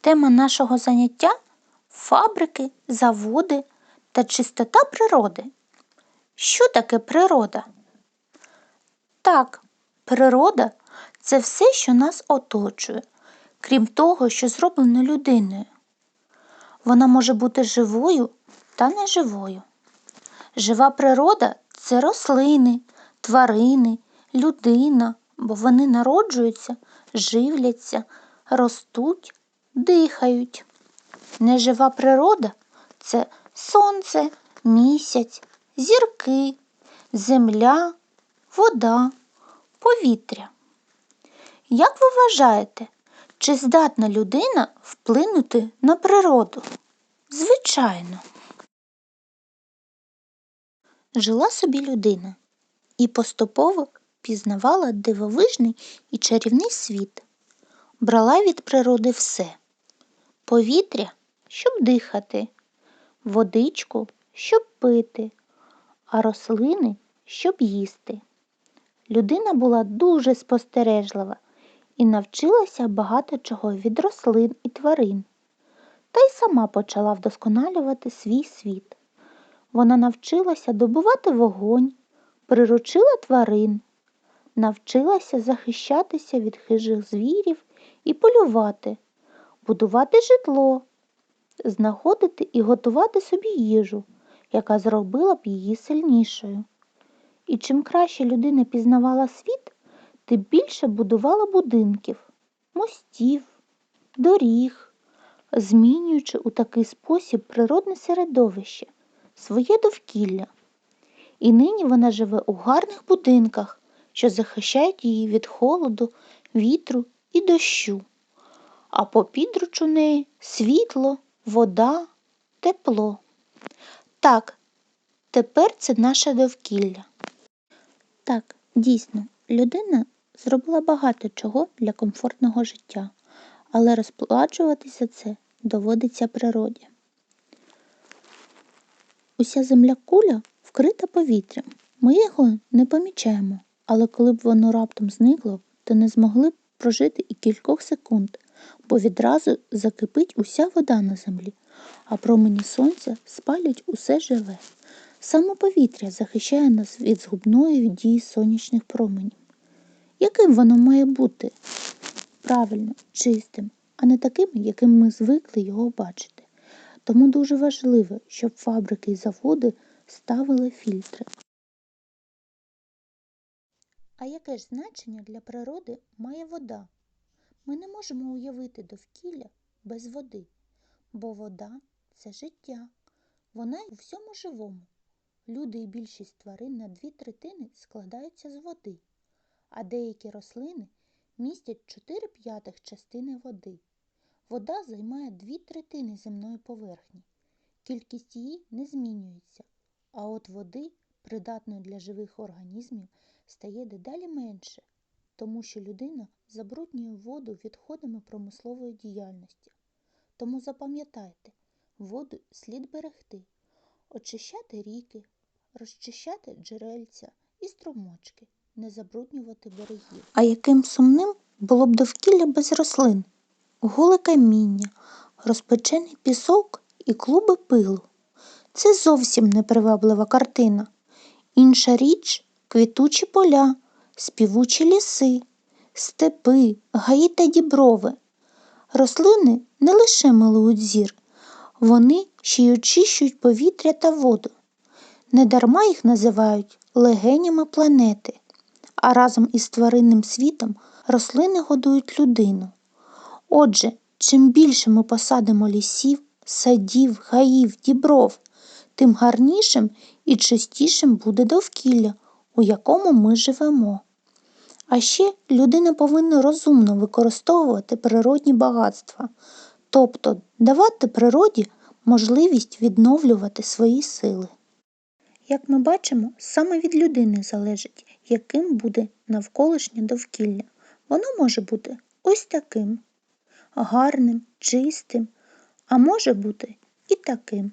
Тема нашого заняття фабрики, заводи та чистота природи. Що таке природа? Так, природа це все, що нас оточує, крім того, що зроблено людиною. Вона може бути живою та неживою. Жива природа це рослини, тварини, людина, бо вони народжуються, живляться, ростуть, дихають. Нежива природа це сонце, місяць, зірки, земля, вода, повітря. Як ви вважаєте, чи здатна людина вплинути на природу? Звичайно. Жила собі людина і поступово пізнавала дивовижний і чарівний світ. Брала від природи все повітря, щоб дихати, водичку, щоб пити, а рослини, щоб їсти. Людина була дуже спостережлива і навчилася багато чого від рослин і тварин, та й сама почала вдосконалювати свій світ. Вона навчилася добувати вогонь, приручила тварин, навчилася захищатися від хижих звірів і полювати, будувати житло, знаходити і готувати собі їжу, яка зробила б її сильнішою. І чим краще людина пізнавала світ, тим більше будувала будинків, мостів, доріг, змінюючи у такий спосіб природне середовище, своє довкілля. І нині вона живе у гарних будинках, що захищають її від холоду, вітру і дощу. А по підруч у неї світло, вода, тепло. Так, тепер це наше довкілля. Так, дійсно, людина зробила багато чого для комфортного життя, але розплачуватися це доводиться природі. Уся земля куля вкрита повітрям. Ми його не помічаємо, але коли б воно раптом зникло, то не змогли б прожити і кількох секунд, бо відразу закипить уся вода на землі, а промені сонця спалять усе живе. Саме повітря захищає нас від згубної дії сонячних променів. Яким воно має бути? Правильно, чистим, а не таким, яким ми звикли його бачити. Тому дуже важливо, щоб фабрики і заводи ставили фільтри. А яке ж значення для природи має вода? Ми не можемо уявити довкілля без води, бо вода це життя. Вона у всьому живому. Люди і більшість тварин на дві третини складаються з води, а деякі рослини містять 4 п'ятих частини води. Вода займає дві третини земної поверхні. Кількість її не змінюється, а от води, придатної для живих організмів, стає дедалі менше, тому що людина забруднює воду відходами промислової діяльності. Тому запам'ятайте, воду слід берегти, очищати ріки, розчищати джерельця і струмочки, не забруднювати берегів. А яким сумним було б довкілля без рослин, голе каміння, розпечений пісок і клуби пилу. Це зовсім неприваблива картина. Інша річ квітучі поля, співучі ліси, степи, гаї та діброви. Рослини не лише милують зір, вони ще й очищують повітря та воду. Недарма їх називають легенями планети, а разом із тваринним світом рослини годують людину. Отже, чим більше ми посадимо лісів, садів, гаїв, дібров, тим гарнішим і чистішим буде довкілля, у якому ми живемо. А ще людина повинна розумно використовувати природні багатства, тобто давати природі можливість відновлювати свої сили. Як ми бачимо, саме від людини залежить, яким буде навколишнє довкілля. Воно може бути ось таким гарним, чистим, а може бути і таким